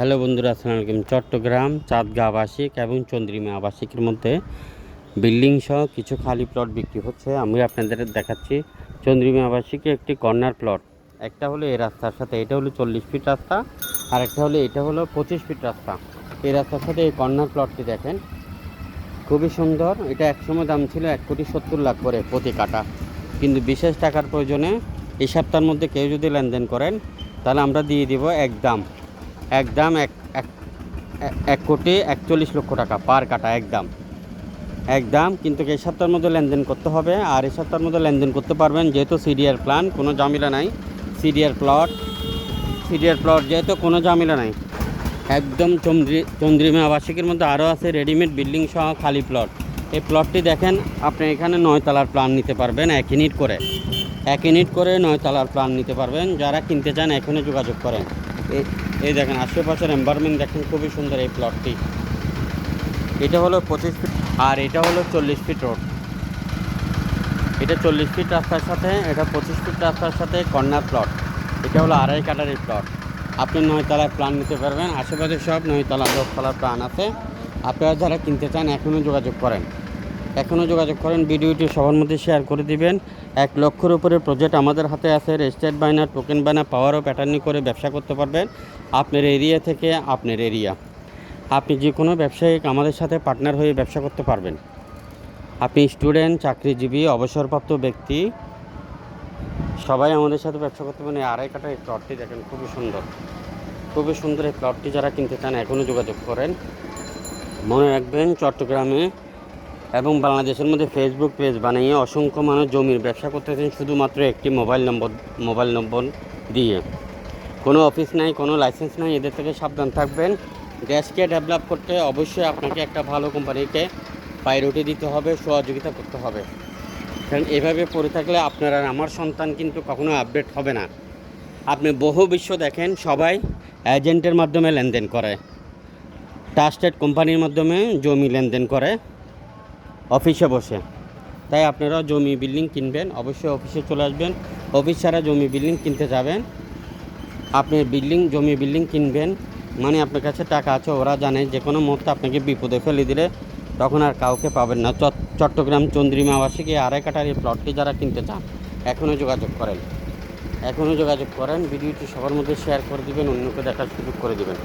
Hello বন্ধুরা, আসসালামু আলাইকুম। চট্টগ্রাম, চাঁদগা আবাসিক এবং চন্দ্রিমা আবাসিকের মধ্যে বিল্ডিং সহ কিছু খালি প্লট বিক্রি হচ্ছে। আমি আপনাদের দেখাচ্ছি চন্দ্রিমা আবাসিকে একটি কর্নার প্লট একটা হলো এই রাস্তার সাথে, এটা হলো চল্লিশ ফিট রাস্তা আর একটা হলো, এটা হলো পঁচিশ ফিট রাস্তা। এই রাস্তার সাথে এই কর্নার প্লটটি দেখেন, খুবই সুন্দর। এটা একসময় দাম ছিল এক কোটি সত্তর লাখ করে প্রতি কাটা কিন্তু বিশেষ টাকার প্রয়োজনে এই সপ্তাহের মধ্যে কেউ যদি লেনদেন করেন, তাহলে আমরা দিয়ে দিব একদম একদম এক, এক- কোটি একচল্লিশ লক্ষ টাকা পার কাটা, একদম। একদম, কিন্তু এই সপ্তাহের মধ্যে লেনদেন করতে হবে, আর এই সপ্তাহের মধ্যে লেনদেন করতে পারবেন যেহেতু সিডিআর প্ল্যান, কোনো ঝামেলা নাই। সিডিআর প্লট সিডিআর প্লট যেহেতু কোনো ঝামেলা নাই। একদম চন্দ্রি, চন্দ্রিমা আবাসিকের মধ্যে আরও আছে রেডিমেড বিল্ডিং সহ খালি প্লট। এই প্লটটি দেখেন, আপনি এখানে নয় তলার প্ল্যান নিতে পারবেন এক ইউনিট করে। এক ইউনিট করে নয় তলার প্ল্যান নিতে পারবেন। যারা কিনতে চান এখনই যোগাযোগ করেন। এই দেখেন, আশেপাশের এনভায়রনমেন্ট দেখেন খুবই সুন্দর এই প্লটটি এটা হলো পঁচিশ ফিট আর এটা হলো চল্লিশ ফিট রোড এটা চল্লিশ ফিট রাস্তার সাথে, এটা পঁচিশ ফিট রাস্তার সাথে কর্নার প্লট এটা হলো আড়াই কাটার এই প্লট আপনি নয়তলার প্ল্যান নিতে পারবেন। আশেপাশে সব নয়তলা দশতলার প্ল্যান আছে। আপনারা যারা কিনতে চান, এখনও যোগাযোগ করেন। এখনও যোগাযোগ করেন, ভিডিওটি সবার মধ্যে শেয়ার করে দিবেন। এক লক্ষের উপরে প্রজেক্ট আমাদের হাতে আছে রেজিস্টার্ড বায়না টোকেন বায়না পাওয়ারও প্যাটার্নি করে ব্যবসা করতে পারবেন। আপনার এরিয়া থেকে আপনার এরিয়া আপনি যে কোনো ব্যবসায়িক আমাদের সাথে পার্টনার হয়ে ব্যবসা করতে পারবেন। আপনি স্টুডেন্ট চাকরিজীবী, অবসরপ্রাপ্ত ব্যক্তি, সবাই আমাদের সাথে ব্যবসা করতে পারেন আড়াই কাটা এই প্লটটি দেখেন, খুবই সুন্দর। খুবই সুন্দর এই প্লটটি যারা কিনতে চান, এখনও যোগাযোগ করেন। মনে রাখবেন, চট্টগ্রামে এবং বাংলাদেশের মধ্যে ফেসবুক পেজ বানিয়ে অসংখ্য মানুষ জমির ব্যবসা করতেছেন শুধুমাত্র একটি মোবাইল নম্বর মোবাইল নম্বর দিয়ে। কোনো অফিস নাই, কোনো লাইসেন্স নাই, এদের থেকে সাবধান থাকবেন। দেশকে ডেভেলপ করতে অবশ্যই আপনাকে একটা ভালো কোম্পানিকে প্রায়োরিটি দিতে হবে, সহযোগিতা করতে হবে। কারণ এভাবে পড়ে থাকলে আপনার আর আমার সন্তান কিন্তু কখনো আপডেট হবে না। আপনি বহু বিশ্ব দেখেন, সবাই এজেন্টের মাধ্যমে লেনদেন করে। ট্রাস্টেড কোম্পানির মাধ্যমে জমি লেনদেন করে। অফিসে বসে। তাই আপনারা জমি বিল্ডিং কিনবেন, অবশ্যই অফিসে চলে আসবেন। অফিস ছাড়া জমি বিল্ডিং কিনতে যাবেন। আপনি বিল্ডিং, জমি বিল্ডিং কিনবেন মানে আপনার কাছে টাকা আছে, ওরা জানে যে কোনো মুহূর্তে আপনাকে বিপদে ফেলে দিলে তখন আর কাউকে পাবেন না। চট- চট্টগ্রাম চন্দ্রিমা আবাসিক আড়াই কাটার এই প্লটটি যারা কিনতে চান, এখনও যোগাযোগ করেন। এখনও যোগাযোগ করেন, ভিডিওটি সবার মধ্যে শেয়ার করে দিবেন, অন্যকে দেখার সুযোগ করে দিবেন।